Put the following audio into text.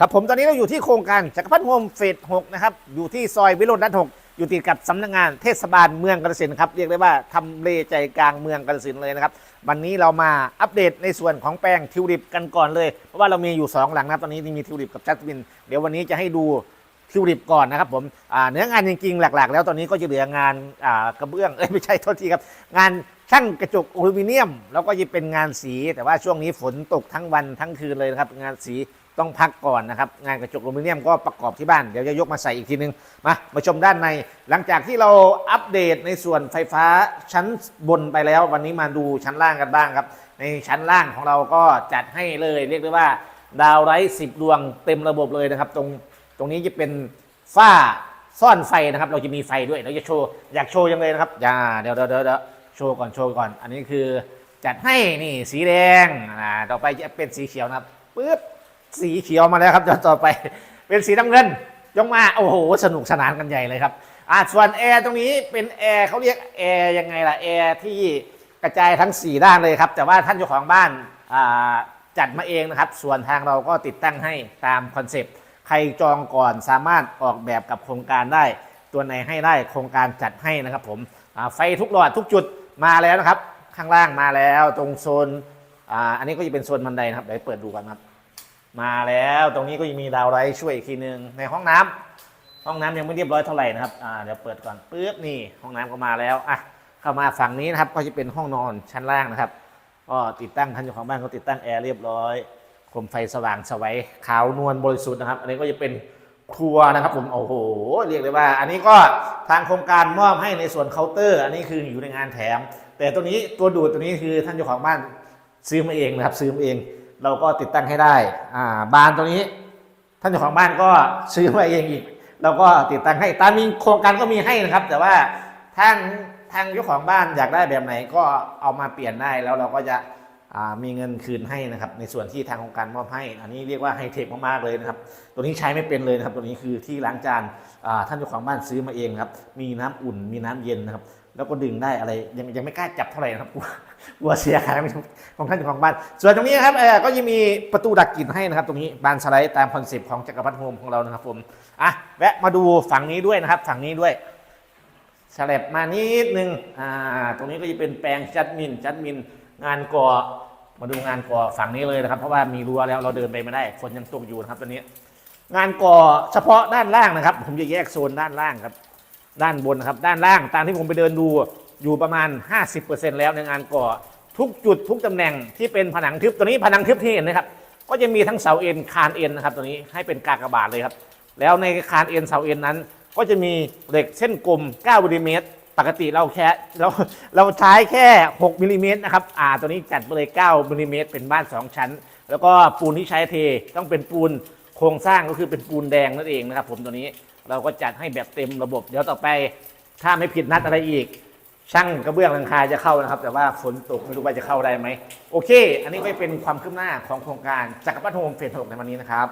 ครับผมตอนนี้เราอยู่ที่โครงการจักรพัฒน์โฮมเฟส6นะครับอยู่ที่ซอยวิโรจน์นัทหกอยู่ติดกับสำนักงานเทศบาลเมืองกาฬสินธุ์ครับเรียกได้ว่าทำเลใจกลางเมืองกาฬสินธุ์เลยนะครับวันนี้เรามาอัปเดตในส่วนของแปลงทิวลิปกันก่อนเลย เพราะว่าเรามีอยู่ 2 หลังนะครับตอนนี้มีทิวลิปกับจัสมิน เดี๋ยววันนี้จะให้ดูทิวลิปก่อนนะครับผมเนื้องานจริงๆ หลักๆ แล้วตอนนี้ก็จะเหลืองานกระเบื้องเอ้ยไม่ใช่โทษทีครับ งานช่างกระจกอลูมิเนียม แล้วก็จะเป็นงานสี แต่ว่าช่วงนี้ฝนตกทั้งวันทั้งคืนเลยนะครับงานสี ต้องพักก่อนนะครับ งานกระจกอลูมิเนียมก็ประกอบที่บ้าน เดี๋ยวจะยกมาใส่อีกทีนึง มามาชมด้านใน หลังจากที่เราอัปเดตในส่วนไฟฟ้าชั้นบนไปแล้ว วันนี้มาดูชั้นล่างกันบ้างครับ ในชั้นล่างของเราก็จัดให้เลย เรียกได้ว่า ดาวไร้สิบดวงเต็มระบบเลยนะครับ ตรงตรงนี้จะเป็นฝ้าซ่อนไฟนะครับ เราจะมีไฟด้วยเราจะโชว์อยากโชว์ยังเลยนะครับอย่าเดี๋ยวเดี๋ยวเดี๋ยวโชว์ก่อนโชว์ก่อน อันนี้คือจัดให้นี่สีแดงอ่าต่อไปจะเป็นสีเขียวนะครับปึ๊บ สีเขียวมาแล้วครับต่อต่อไป เป็นสีน้ำเงิน ยกมาโอ้โห สนุกสนานกันใหญ่เลยครับอ่าส่วนแอร์ตรงนี้เป็นแอร์เขาเรียกแอร์ยังไงล่ะแอร์ที่กระจายทั้ง 4 ด้านเลยครับ แต่ว่าท่านเจ้าของบ้านาจัดมาเองนะครับ ส่วนทางเราก็ติดตั้งให้ตามคอนเซปต์ใครจองก่อนสามารถออกแบบกับโครงการได้ ตัวไหนให้ได้โครงการจัดให้นะครับผมไฟทุกหลอดทุกจุดมาแล้วนะครับ ข้างล่างมาแล้วตรงโซนออันนี้ก็จะเป็นโซนบันไดนะครับเดี๋ยวเปิดดูกันครับ มาแล้วตรงนี้ก็ยังมีดาวไลท์ช่วยอีกทีหนึ่งในห้องน้ำห้องน้ำยังไม่เรียบร้อยเท่าไหร่นะครับอ่าเดี๋ยวเปิดก่อนปึ๊บนี่ห้องน้ำก็มาแล้วอะเข้ามาฝั่งนี้นะครับก็จะเป็นห้องนอนชั้นล่างนะครับก็ติดตั้งท่านเจ้าของบ้านก็ติดตั้งแอร์เรียบร้อยโคมไฟสว่างสวัยขาวนวลบริสุทธิ์นะครับ อันนี้ก็จะเป็นครัวนะครับผมโอ้โหเรียกเลยว่า อันนี้ก็ทางโครงการมอบให้ในส่วนเคาน์เตอร์ อันนี้คืออยู่ในงานแถม แต่ตัวนี้ตัวดูดตัวนี้คือท่านเจ้าของบ้านซื้อมาเองนะครับซื้อมาเอง เราก็ติดตั้งให้ได้อ่าบานตัวนี้ ท่านเจ้าของบ้านก็ซื้อมาเองอีกเราก็ติดตั้งให้ตามมีโครงการก็มีให้นะครับ แต่ว่าทางทางเจ้าของบ้านอยากได้แบบไหนก็เอามาเปลี่ยนได้แล้วเราก็จะมีเงินคืนให้นะครับ ในส่วนที่ทางโครงการมอบให้ อันนี้เรียกว่าไฮเทคมากๆเลยนะครับ ตัวนี้ใช้ไม่เป็นเลยนะครับ ตัวนี้คือที่ล้างจานท่านเจ้าของบ้านซื้อมาเองครับ มีน้ำอุ่นมีน้ำเย็นนะครับ แล้วก็ดึงได้อะไรยังยังไม่กล้าจับเท่าไหร่นะครับกลัวกลัวเสียหายของท่านของบ้าน ส่วนตรงนี้นะครับเออก็ยังมีประตูดักกลิ่นให้นะครับ ตรงนี้บานสไลด์ตามคอนเซปต์ของจักรพรรดิโฮมของเรานะครับผมอะแวะมาดูฝั่งนี้ด้วยนะครับ ฝั่งนี้ด้วยสลับมานิดนึงอ่าตรงนี้ก็จะเป็นแปลงจัดมินจัดมินงานก่อมาดูงานก่อฝั่งนี้เลยนะครับ เพราะว่ามีรั้วแล้วเราเดินไปไม่ได้ฝนยังตกอยู่นะครับตอนนี้ งานก่อเฉพาะด้านล่างนะครับ ผมจะแยกโซนด้านล่างครับ ด้านบนนะครับ ด้านล่างตามที่ผมไปเดินดูอยู่ประมาณ 50%แล้วในงานก่อทุกจุดทุกตำแหน่งที่เป็นผนังทึบตัวนี้ผนังทึบที่เห็นนะครับ ก็จะมีทั้งเสาเอ็นคานเอ็นนะครับตัวนี้ให้เป็นกากบาทเลยครับ แล้วในคานเอ็นเสาเอ็นนั้น ก็จะมีเหล็กเส้นกลม9มิลลิเมตรปกติเราแค่เราเราใช้แค่ 6มิลลิเมตรนะครับอ่าตัวนี้จัดไปเลย9มิลลิเมตรเป็นบ้าน 2 ชั้น แล้วก็ปูนที่ใช้เทต้องเป็นปูน ครงสร้างก็คือเป็นปูนแดงนั่นเองนะครับ ผมตัวนี้เราก็จัดให้แบบเต็มระบบ เดี๋ยวต่อไปถ้าไม่ผิดนัดอะไรอีก ช่างกระเบื้องหลังคาจะเข้านะครับ แต่ว่าฝนตกไม่รู้ว่าจะเข้าได้ไหมโอเค อันนี้ก็เป็นความคืบหน้าของโครงการจักรพรรดิโฮมเฟสหกในวันนี้นะครับ